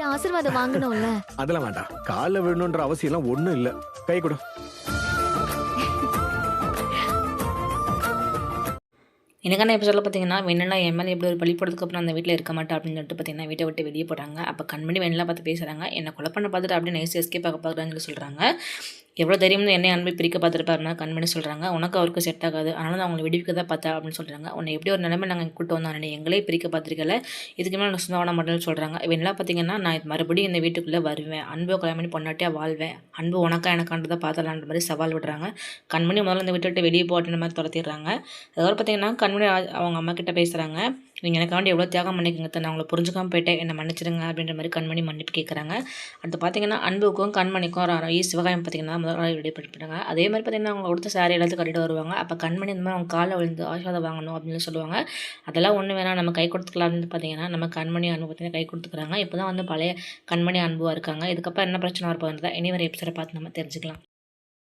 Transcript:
கிட்ட ஆசீர்வாதம் வாங்கணும்ல. அதெல்லாம் வேண்டாம். காலில் விழணுன்ற அவசியம் எல்லாம் ஒண்ணும் இல்ல. கை கொடு. எனக்கான எபிசோடில் பார்த்தீங்கன்னா வெண்ணெலா என் மேலே எப்படி ஒரு பழி போடுறதுக்கு அப்புறம் அந்த வீட்டில் இருக்க மாட்டா அப்படின்னு சொல்லிட்டு பார்த்தீங்கன்னா வீட்டை விட்டு வெளியே போட்டாங்க அப்போ கண்மணி வெண்ணெலாம் பார்த்து பேசுகிறாங்க என்னை கொலை பண்ண பார்த்துட்டு அப்படியே நைஸ் எஸ்கே பார்க்க பார்க்குறான்னு சொல்லி சொல்கிறாங்க எவ்வளோ தைரியம்னு என்னை அன்பை பிரிக்க பார்த்துருப்பாருன்னா கண்மணி சொல்கிறாங்க உனக்கு அவருக்கு செட் ஆகாது. அதனால நான் அவங்களை விடுவிக்க தான் பார்த்தா அப்படின்னு சொல்கிறாங்க உன்னை எப்படி ஒரு நிலைமை நாங்கள் கூட்டு வந்தோம் நீ எங்களே பிரிக்க பார்த்துருக்கல. இதுக்கு மேலே நான் சொந்தமான மாட்டேன்னு சொல்கிறாங்க வெண்ணெலாம் பார்த்தீங்கன்னா நான் மறுபடியும் இந்த வீட்டுக்குள்ளே வருவேன். அன்போ கல்யாணம் பண்ணி வாழ்வேன். அன்பு உனக்கா எனக்கான்றதை பார்த்தலான்ற மாதிரி சவால் விடுறாங்க. கண்மணி முதல்ல இந்த வீட்டை விட்டு வெளியே போட்டுன்ற மாதிரி துரத்திடுறாங்க. அதுக்கப்புறம் பார்த்தீங்கன்னா கண்மணி அவங்க அம்மா கிட்ட பேசுகிறாங்க நீங்கள் எனக்காண்டி எவ்வளோ தியாகம் பண்ணிக்கங்க நான் அவங்கள புரிஞ்சுக்காம போயிட்டேன். என்னை மன்னிச்சிடுங்க அப்படின்ற மாதிரி கண்மணி மன்னிப்பு கேட்குறாங்க அடுத்து பார்த்தீங்கன்னா அன்புக்கும் கண்மணிக்கும் ஒரு சிவகாயம் பார்த்தீங்கன்னா முதல் நாள் அதே மாதிரி பார்த்தீங்கன்னா அவங்க கொடுத்த சாரி எல்லாத்தையும் கட்டிட்டு வருவாங்க. அப்போ கண்மணி இந்த மாதிரி அவங்க காலை விழுந்து ஆசீர்வாதம் வாங்கணும் அப்படின்னு சொல்லுவாங்க. அதெல்லாம் ஒன்று வேணாம். நம்ம கை கொடுத்துக்கலாம்னு பார்த்தீங்கன்னா நம்ம கண்மணி அன்பு பார்த்தீங்கன்னா கை கொடுத்துக்கிறாங்க. இப்போ தான் வந்து பழைய கண்மணி அன்புவாக இருக்காங்க. இதுக்கப்புறம் என்ன பிரச்சனை வரப்போகுது இனி வரை எபிசோட பார்த்து நம்ம தெரிஞ்சுக்கலாம்.